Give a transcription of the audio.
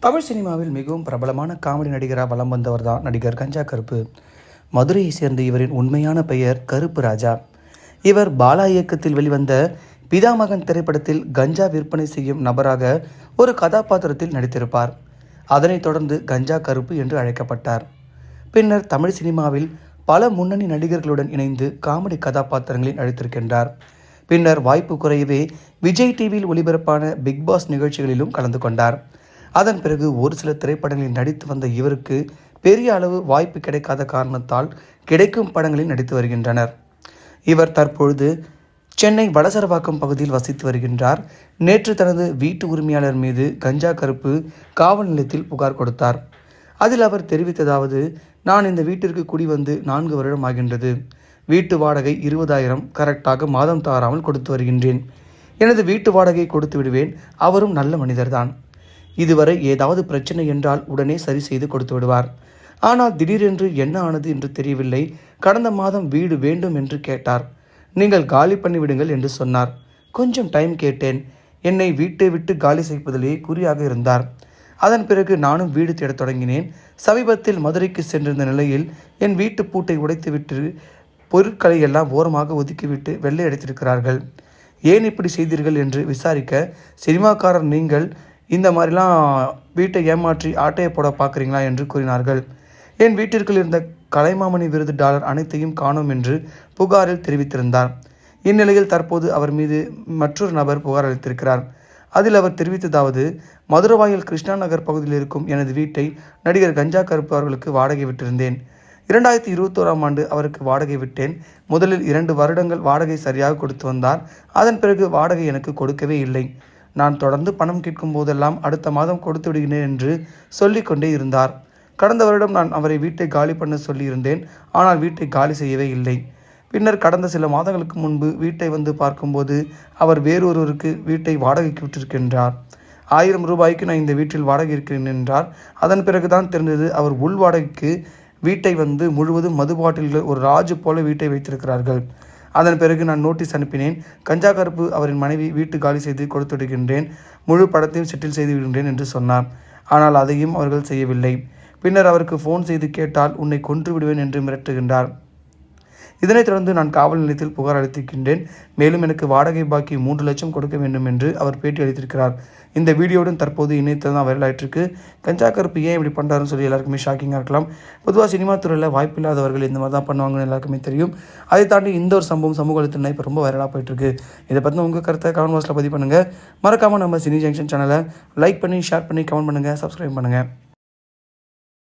தமிழ் சினிமாவில் மிகவும் பிரபலமான காமெடி நடிகராக வலம் வந்தவர் தான் நடிகர் கஞ்சா கருப்பு. மதுரையை சேர்ந்த இவரின் உண்மையான பெயர் கருப்பு ராஜா. இவர் பாலா இயக்கத்தில் வெளிவந்த பிதாமகன் திரைப்படத்தில் கஞ்சா விற்பனை செய்யும் நபராக ஒரு கதாபாத்திரத்தில் நடித்திருப்பார். அதனைத் தொடர்ந்து கஞ்சா கருப்பு என்று அழைக்கப்பட்டார். பின்னர் தமிழ் சினிமாவில் பல முன்னணி நடிகர்களுடன் இணைந்து காமெடி கதாபாத்திரங்களில் நடித்திருக்கின்றார். பின்னர் வாய்ப்பு குறையவே விஜய் டிவியில் ஒளிபரப்பான பிக் பாஸ் நிகழ்ச்சிகளிலும் கலந்து கொண்டார். அதன் பிறகு ஒரு சில திரைப்படங்களில் நடித்து வந்த இவருக்கு பெரிய அளவு வாய்ப்பு கிடைக்காத காரணத்தால் கிடைக்கும் படங்களில் நடித்து வருகின்றனர். இவர் தற்பொழுது சென்னை வடசரவாக்கம் பகுதியில் வசித்து வருகின்றார். நேற்று தனது வீட்டு உரிமையாளர் மீது கஞ்சா கருப்பு காவல் நிலையத்தில் புகார் கொடுத்தார். அதில் அவர் தெரிவித்ததாவது நான் இந்த வீட்டிற்கு குடி வந்து நான்கு வருடம் ஆகின்றது. வீட்டு வாடகை இருபதாயிரம் கரெக்டாக மாதம் தாராமல் கொடுத்து வருகின்றேன். எனது வீட்டு வாடகை கொடுத்து விடுவேன். அவரும் நல்ல மனிதர்தான். இதுவரை ஏதாவது பிரச்சனை என்றால் உடனே சரி செய்து கொடுத்து விடுவார். ஆனால் திடீரென்று என்ன ஆனது என்று தெரியவில்லை. கடந்த மாதம் வீடு வேண்டும் என்று கேட்டார். நீங்கள் காலி பண்ணிவிடுங்கள் என்று சொன்னார். கொஞ்சம் டைம் கேட்டேன். என்னை வீட்டை விட்டு காலி செய்வதிலேயே குறியாக இருந்தார். அதன் பிறகு நானும் வீடு தேடத் தொடங்கினேன். சமீபத்தில் மதுரைக்கு சென்றிருந்த நிலையில் என் வீட்டு பூட்டை உடைத்துவிட்டு பொருட்களை எல்லாம் ஓரமாக ஒதுக்கிவிட்டு வெள்ளை அடித்திருக்கிறார்கள். ஏன் இப்படி செய்தீர்கள் என்று விசாரிக்க சினிமாக்காரர் நீங்கள் இந்த மாதிரிலாம் வீட்டை ஏமாற்றி ஆட்டையை போட பார்க்குறீங்களா என்று கூறினார்கள். என் வீட்டிற்குள் இருந்த கலைமாமணி விருது டாலர் அனைத்தையும் காணோம் என்று புகாரில் தெரிவித்திருந்தார். இந்நிலையில் தற்போது அவர் மீது மற்றொரு நபர் புகார் அளித்திருக்கிறார். அதில் அவர் தெரிவித்ததாவது மதுரவாயில் கிருஷ்ணா நகர் பகுதியில் இருக்கும் எனது வீட்டை நடிகர் கஞ்சா கருப்பு அவர்களுக்கு வாடகை விட்டிருந்தேன். இரண்டாயிரத்தி இருபத்தோராம் ஆண்டு அவருக்கு வாடகை விட்டேன். முதலில் இரண்டு வருடங்கள் வாடகை சரியாக கொடுத்து வந்தார். அதன் பிறகு வாடகை எனக்கு கொடுக்கவே இல்லை. நான் தொடர்ந்து பணம் கேட்கும் போதெல்லாம் அடுத்த மாதம் கொடுத்து விடுகிறேன் என்று சொல்லிக்கொண்டே இருந்தார். கடந்த வருடம் நான் அவரை வீட்டை காலி பண்ண சொல்லியிருந்தேன். ஆனால் வீட்டை காலி செய்யவே இல்லை. பின்னர் கடந்த சில மாதங்களுக்கு முன்பு வீட்டை வந்து பார்க்கும்போது அவர் வேறொருவருக்கு வீட்டை வாடகைக்கு விட்டிருக்கின்றார். ஆயிரம் ரூபாய்க்கு நான் இந்த வீட்டில் வாடகை இருக்கிறேன் என்றார். அதன் பிறகுதான் தெரிந்தது அவர் உள் வாடகைக்கு வீட்டை வந்து முழுவதும் மது பாட்டில்கள் ஒரு ராஜு போல வீட்டை வைத்திருக்கிறார்கள். அதன் பிறகு நான் நோட்டீஸ் அனுப்பினேன். கஞ்சா கருப்பு அவரின் மனைவி வீட்டு காலி செய்து கொடுத்துடுகின்றேன் முழு படத்தையும் செட்டில் செய்து விடுகின்றேன் என்று சொன்னார். ஆனால் அதையும் அவர்கள் செய்யவில்லை. பின்னர் அவருக்கு ஃபோன் செய்து கேட்டால் உன்னை கொன்று விடுவேன் என்று மிரட்டுகின்றார். இதனைத் தொடர்ந்து நான் காவல் நிலையத்தில் புகார் அளித்திருக்கின்றேன். மேலும் எனக்கு வாடகை பாக்கி மூன்று லட்சம் கொடுக்க வேண்டும் என்று அவர் பேட்டி அளித்திருக்கிறார். இந்த வீடியோவுடன் தற்போது இணையத்தில் தான் வைரல் ஆயிட்டிருக்கு. கஞ்சா கருப்பு ஏன் இப்படி பண்ணுறாருன்னு சொல்லி எல்லாருக்குமே ஷாக்கிங்காக இருக்கலாம். பொதுவாக சினிமா துறையில் வாய்ப்பில்லாதவர்கள் இந்த மாதிரி தான் பண்ணுவாங்கன்னு எல்லாருக்குமே தெரியும். அதை தாண்டி இந்த ஒரு சம்பவம் சமூக வலைத்தளம் இப்போ ரொம்ப வைரலாக போயிட்டுருக்கு. இதை பற்றி உங்கள் கருத்தை கமெண்ட் பாக்ஸில் பதிவு பண்ணுங்கள் மறக்காமல் நம்ம சினி ஜங்ஷன் சேனலை லைக் பண்ணி ஷேர் பண்ணி கமெண்ட் பண்ணுங்கள் சப்ஸ்கிரைப் பண்ணுங்கள்